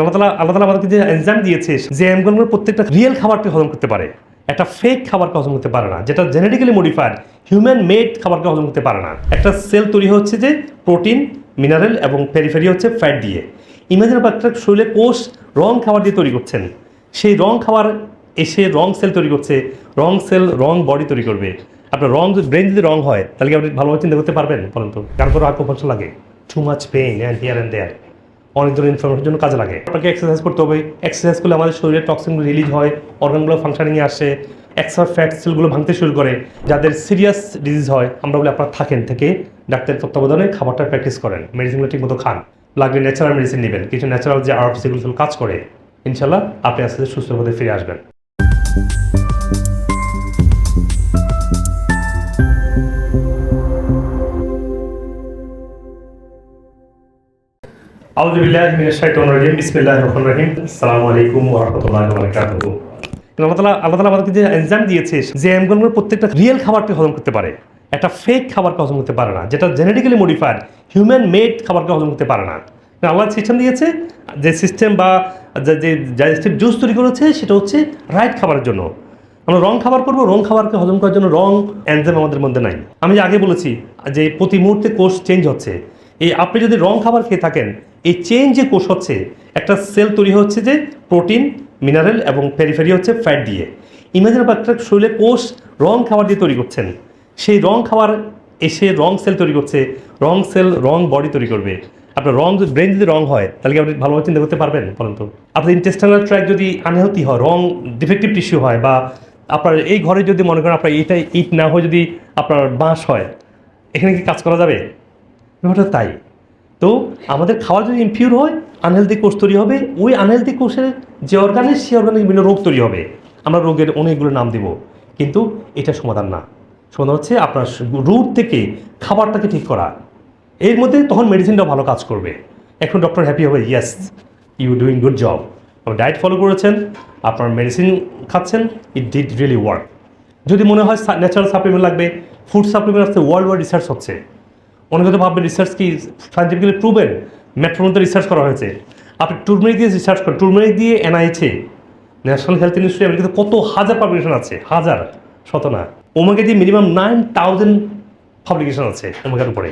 আল্লাহ তালা আল্লাহ আমাদেরকে যে এনজাইম দিয়েছে, যে এনজাইমগুলো প্রত্যেকটা রিয়েল খাবারকে হজম করতে পারে, একটা ফেক খাবারকে হজম করতে পারে না, যেটা জেনেটিক্যালি মডিফাইড হিউম্যান মেড খাবারকে হজম করতে পারে না। একটা সেল তৈরি হচ্ছে যে প্রোটিন মিনারেল এবং পেরিফেরি হচ্ছে ফ্যাট দিয়ে। ইমাজিন একটা শরীরে কোষ, রং খাবার দিয়ে তৈরি করছেন। সেই রং খাবার এসে রং সেল তৈরি করছে, রং সেল রং বডি তৈরি করবে। আপনার রং ব্রেন যদি রং হয়, তাহলে কি আপনি ভালোভাবে চিন্তা করতে পারবেন? বলেন তো তারপর আকুপাঞ্চার লাগে? Too much pain and here and there অনেক ধরনের ইনফরমেশনের জন্য কাজে লাগে। আপনাকে এক্সারসাইজ করতে হবে। এক্সারসাইজ করলে আমাদের শরীরে টক্সিনগুলো রিলিজ হয় অর্গানগুলো ফাংশনিংয়ে আসে এক্সট্রা ফ্যাট সেলগুলো ভাঙতে শুরু করে, যাদের সিরিয়াস ডিজিজ হয়, আমরা বলি আপনারা থাকেন থেকে ডাক্তারের তত্ত্বাবধানে খাবারটা প্র্যাকটিস করেন। মেডিসিনগুলো ঠিকমতো খান। লাগলে ন্যাচারাল মেডিসিন নেবেন। কিছু ন্যাচারাল যে আর্ট সেগুলো সেগুলো কাজ করে ইনশাল্লাহ আপনি আস্তে আস্তে সুস্থ ফিরে আসবেন। যে দিয়েছে, যে প্রত্যেকটা রিয়েল খাবারকে হজম করতে পারে, একটা ফেক খাবারকে হজম করতে পারে না, যেটা জেনেটিক্যালি হিউম্যান মেড খাবারকে হজম করতে পারে না। সিস্টেম দিয়েছে, যে সিস্টেম বা যে- জুস তৈরি করেছে, সেটা হচ্ছে খাবারের জন্য। আমরা রং খাবার করব রং খাবারকে হজম করার জন্য রং এনজাইম আমাদের মধ্যে নাই। আমি আগে বলেছি যে প্রতি মুহূর্তে কোর্স চেঞ্জ হচ্ছে। এই আপনি যদি রং খাবার খেয়ে থাকেন এই চেঞ্জ যে কোষ হচ্ছে, একটা সেল তৈরি হচ্ছে যে প্রোটিন মিনারেল এবং পেরিফেরি হচ্ছে ফ্যাট দিয়ে। ইমাজিন একটা শরীরে কোষ রং খাবার দিয়ে তৈরি করছেন। সেই রং খাবার এসে রং সেল তৈরি করছে, রং সেল রং বডি তৈরি করবে। আপনার রং যদি ব্রেন যদি রং হয়, তাহলে কি আপনি ভালোভাবে চিন্তা করতে পারবেন? বলেন তো। আপনার ইন্টেস্টাইনাল ট্র্যাক যদি আনহেলদি হয়, রং ডিফেক্টিভ টিস্যু হয়, বা আপনার এই ঘরে যদি মনে করেন আপনার এইটাই ইট না হয়ে যদি আপনার বাঁশ হয়, এখানে কি কাজ করা যাবে? ব্যাপারটা তাই। তো আমাদের খাওয়া যদি ইমপিউর হয় আনহেলদি কোষ তৈরি হবে। ওই আনহেলদি কোষের যে অর্গানে সেই অর্গানে বিভিন্ন রোগ তৈরি হবে। আমরা রোগের অনেকগুলো নাম দিব, কিন্তু এটা সমাধান না। সমাধান হচ্ছে আপনার রুট থেকে খাবারটাকে ঠিক করা। এর মধ্যে তখন মেডিসিনটা ভালো কাজ করবে। এখন ডক্টর হ্যাপি হবে yes you doing good job diet follow করেছেন, আপনার মেডিসিন খাচ্ছেন ইট ডিড রিয়েলি ওয়ার্ক যদি মনে হয় ন্যাচারাল সাপ্লিমেন্ট লাগবে ফুড সাপ্লিমেন্ট আসতে ওয়ার্ল্ড ওয়াইড রিসার্চ হচ্ছে। অনেকে তো ভাববেন রিসার্চ কি সাইন্টিফিক্যালি প্রুভেন মেট্রোর মধ্যে রিসার্চ করা হয়েছে। আপনি টুরমেরিক দিয়ে রিসার্চ করেন। টুরমেরিক দিয়ে এনআইএচে ন্যাশনাল হেলথ ইনস্টিটিউট আমেরিকাতে কত হাজার পাবলিকেশন আছে? হাজার শত না ওমেগা দিয়ে মিনিমাম নাইন থাউজেন্ড পাবলিকেশন আছে ওমেগার উপরে।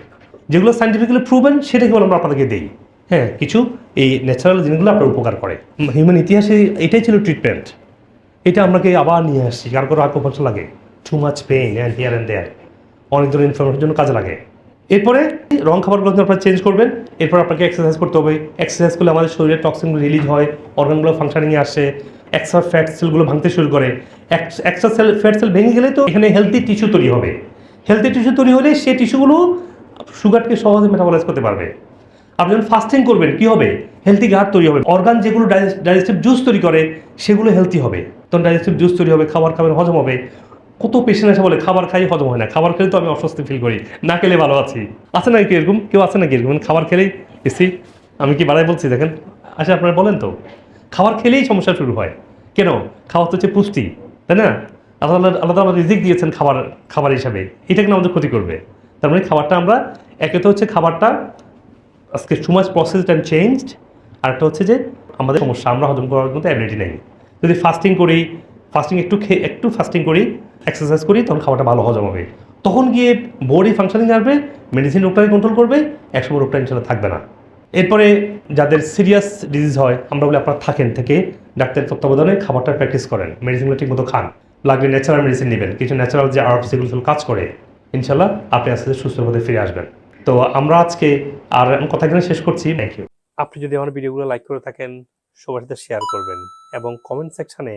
যেগুলো সাইন্টিফিক্যালি প্রুভেন সেটা কেবল আমরা আপনাদেরকে দিই। হ্যাঁ কিছু এই ন্যাচারাল জিনিসগুলো আপনার উপকার করে। হিউম্যান ইতিহাসে এটাই ছিল ট্রিটমেন্ট এটা আপনাকে আবার নিয়ে আসছি। কার কারও আকুপাঞ্চার লাগে। Too much pain and here and there অনেক ধরনের ইনফরমেশনের জন্য কাজে লাগে। এরপরে রং খাবারগুলো আপনারা চেঞ্জ করবেন। এরপর আপনাকে এক্সারসাইজ করতে হবে। এক্সারসাইজ করলে আমাদের শরীরে টক্সিনগুলো রিলিজ হয় অর্গানগুলো ফাংশনিংয়ে আসে এক্সট্রা ফ্যাট সেলগুলো ভাঙতে শুরু করে। এক্সট্রা সেল ফ্যাট সেল ভেঙে গেলে তো এখানে হেলদি টিস্যু তৈরি হবে। হেলদি টিস্যু তৈরি হলে সেই টিস্যুগুলো সুগারকে সহজে মেটাবলাইজ করতে পারবে। আপনি যখন ফাস্টিং করবেন, কি হবে? হেলদি গার্ড তৈরি হবে। অর্গান যেগুলো ডাইজেস্টিভ জুস তৈরি করে, সেগুলো হেলদি হবে। তখন ডাইজেস্টিভ জুস তৈরি হবে, খাবার খাবার হজম হবে। কত পেশেন্ট এসে বলে, খাবার খাই, হজম হয় না। খাবার খেলে তো আমি অস্বস্তি ফিল করি। না খেলে ভালো আছি। আছে না কি এরকম? কেউ আছে নাকি এরকম? খাবার খেলেই এসি আমি কি বাড়াই বলছি? দেখেন আচ্ছা আপনারা বলেন তো। খাবার খেলেই সমস্যা শুরু হয়। কেন? খাবার তো হচ্ছে পুষ্টি, তাই না? আল্লাহ আল্লাহ তালা রিজিক দিয়েছেন খাবার খাবার হিসাবে। এটা কিন্তু আমাদের ক্ষতি করবে? তার মানে খাবারটা আমরা, একে তো হচ্ছে খাবারটা আজকে too much processed and changed আরেকটা হচ্ছে যে আমাদের সমস্যা, আমরা হজম করার মতো অ্যাবিলিটি নেই। যদি ফাস্টিং করি ফাস্টিং একটু খেয়ে একটু ফাস্টিং করি এক্সারসাইজ করি, তখন খাবারটা ভালো হজম হবে। তখন গিয়ে বডি ফাংশনিং আসবে মেডিসিন রোগটাকে কন্ট্রোল করবে, একসময় রোগটা ইনশাল্লাহ থাকবে না। এরপরে যাদের সিরিয়াস ডিজিজ হয়, আমরা বলি আপনারা থাকেন থেকে, ডাক্তারের তত্ত্বাবধানে খাবারটা প্র্যাকটিস করেন মেডিসিনগুলো ঠিকমতো খান। লাগলে ন্যাচারাল মেডিসিন নেবেন, কিছু ন্যাচারাল যে আর্ট সেগুলো কাজ করে ইনশাল্লাহ আপনি আস্তে আস্তে সুস্থ পথে ফিরে আসবেন। তো আমরা আজকে আর কথা এখানে শেষ করছি। থ্যাংক ইউ আপনি যদি আমার ভিডিওগুলো লাইক করে থাকেন, সবার সাথে শেয়ার করবেন এবং কমেন্ট সেকশনে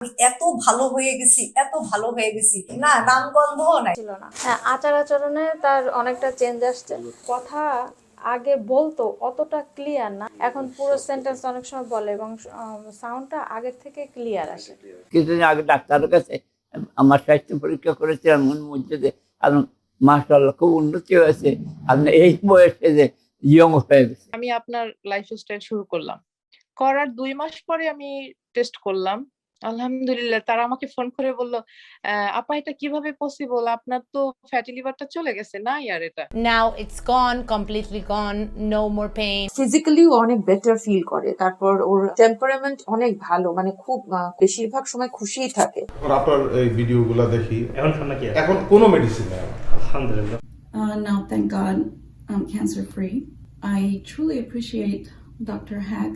আমি এত ভালো হয়ে গেছি এত ভালো হয়ে গেছি। না নামগন্ধও নাই। ছিল না। হ্যাঁ আচার আচরণে তার অনেকটা চেঞ্জ আসছে। কথা আগে বলতো অতটা ক্লিয়ার না। এখন পুরো সেন্টেন্স অনেক সময় বলে এবং সাউন্ডটা আগের থেকে ক্লিয়ার আসে। কিছুদিন আগে ডাক্তারের কাছে আমার স্বাস্থ্য পরীক্ষা করেছিলাম মন মধ্যে যে আপনার মাসাল্লাহ খুব উন্নতি হয়েছে। আপনি এই বয়সে যে ইয়ং হয়ে গেছে। আমি আপনার লাইফস্টাইল শুরু করলাম। করার দুই মাস পরে আমি টেস্ট করলাম। আলহামদুলিল্লাহ তারা আমাকে ফোন করে বলল "আহ, আপা এটা কীভাবে পসিবল আপনার তো ফ্যাটি লিভারটা চলে গেছে না আর এটা Now it's gone, completely gone, no more pain. Physically অনেক বেটার ফিল করে তারপর ওর টেম্পারামেন্ট অনেক ভালো মানে খুব আহ, বেশিরভাগ সময় খুশিই থাকে আর আপনার এই ভিডিওগুলো দেখি এখন ঠান্ডা কি আছে? এখন কোনো মেডিসিন নেই আলহামদুলিল্লাহ Uh, now, thank God, I'm cancer free. I truly appreciate Dr. Hack